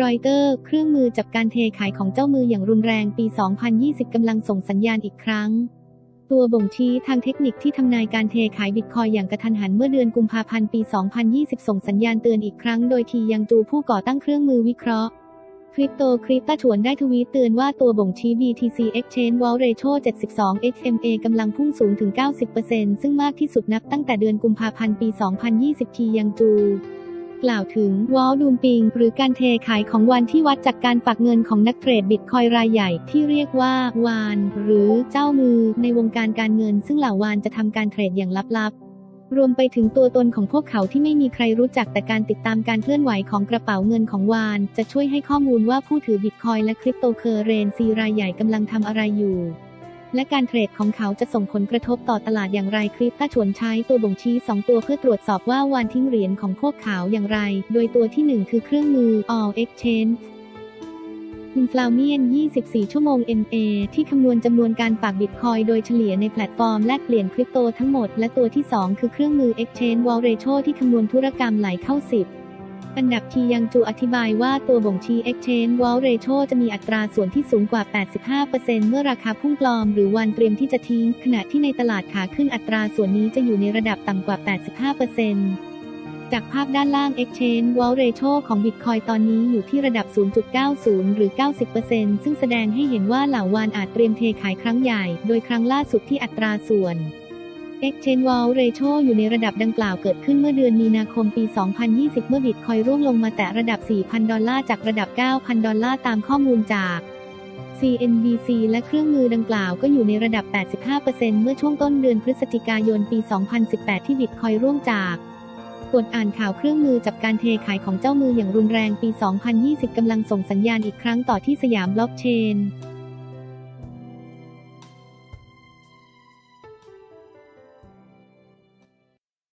รอยเตอร์เครื่องมือจับการเทขายของเจ้ามืออย่างรุนแรงปี 2020 กำลังส่งสัญญาณอีกครั้ง ตัวบ่งชี้ทางเทคนิคที่ทำนายการเทขายบิตคอยอย่างกระทันหันเมื่อเดือนกุมภาพันธ์ปี 2020 ส่งสัญญาณเตือนอีกครั้ง โดยทียังจูผู้ก่อตั้งเครื่องมือวิเคราะห์คริปโตคริปตาถวนได้ทวีตเตือนว่าตัวบ่งชี้ BTC Exchange Wall Ratio 72 XMA กำลังพุ่งสูงถึง 90%ซึ่งมากที่สุดนับตั้งแต่เดือนกุมภาพันธ์ปี 2020 ทียังจู กล่าวถึงวอลดูมปิง หรือการเทขายของวันที่วัดจากการฝากเงินของนักเทรดบิตคอยรายใหญ่ที่เรียกว่าวาน หรือเจ้ามือในวงการการเงิน ซึ่งเหล่าวานจะทำการเทรดอย่างลับๆ รวมไปถึงตัวตนของพวกเขาที่ไม่มีใครรู้จักแต่การติดตามการเคลื่อนไหวของกระเป๋าเงินของวาน จะช่วยให้ข้อมูลว่าผู้ถือบิตคอยและคริปโตเคอเรนซีรายใหญ่กำลังทำอะไรอยู่ และการเทรดของเขาจะส่งผลกระทบต่อตลาดอย่างไรคริปต้าชวนใช้ตัวบ่งชี้ 2 ตัวเพื่อตรวจสอบว่าวานทิ้งเหรียญของพวกเขาอย่างไร โดยตัวที่ 1 คือเครื่องมือ All Exchange อินฟลาเมียน 24 ชั่วโมง MA ที่คำนวณจำนวนการฝากบิตคอยโดยเฉลี่ยในแพลตฟอร์มแลกเปลี่ยนคริปโตทั้งหมด และตัวที่ 2 คือเครื่องมือ Exchange Wall Ratio ที่คำนวณธุรกรรมไหลเข้า 10 อันดับทียังจูอธิบายว่าตัวบ่งชี้ Exchange Wall Ratio จะมีอัตราส่วนที่สูงกว่า 85%เมื่อราคาพุ่งปลอมหรือวันเตรียมที่จะทิ้ง ขณะที่ในตลาดขาขึ้นอัตราส่วนนี้จะอยู่ในระดับต่ำกว่า 85%จากภาพด้านล่าง Exchange Wall Ratio ของ Bitcoin ตอนนี้อยู่ที่ระดับ 0.90 หรือ 90%ซึ่งแสดงให้เห็นว่าเหล่าวานอาจเตรียมเทขายครั้งใหญ่ โดยครั้งล่าสุดที่อัตราส่วน Exchange Wall Ratio อยู่ในระดับดังกล่าวเกิดขึ้นเมื่อเดือนมีนาคมปี 2020 เมื่อบิตคอยร่วงลงมาแตะระดับ 4,000 ดอลลาร์จากระดับ 9,000 ดอลลาร์ตามข้อมูลจาก CNBC และเครื่องมือดังกล่าวก็อยู่ในระดับ 85%เมื่อช่วงต้นเดือนพฤศจิกายนปี 2018 ที่บิตคอยร่วงจากกดอ่านข่าวเครื่องมือจับการเทขายของเจ้ามืออย่างรุนแรงปี 2020 กำลังส่งสัญญาณอีกครั้งต่อที่สยามบล็อกเชน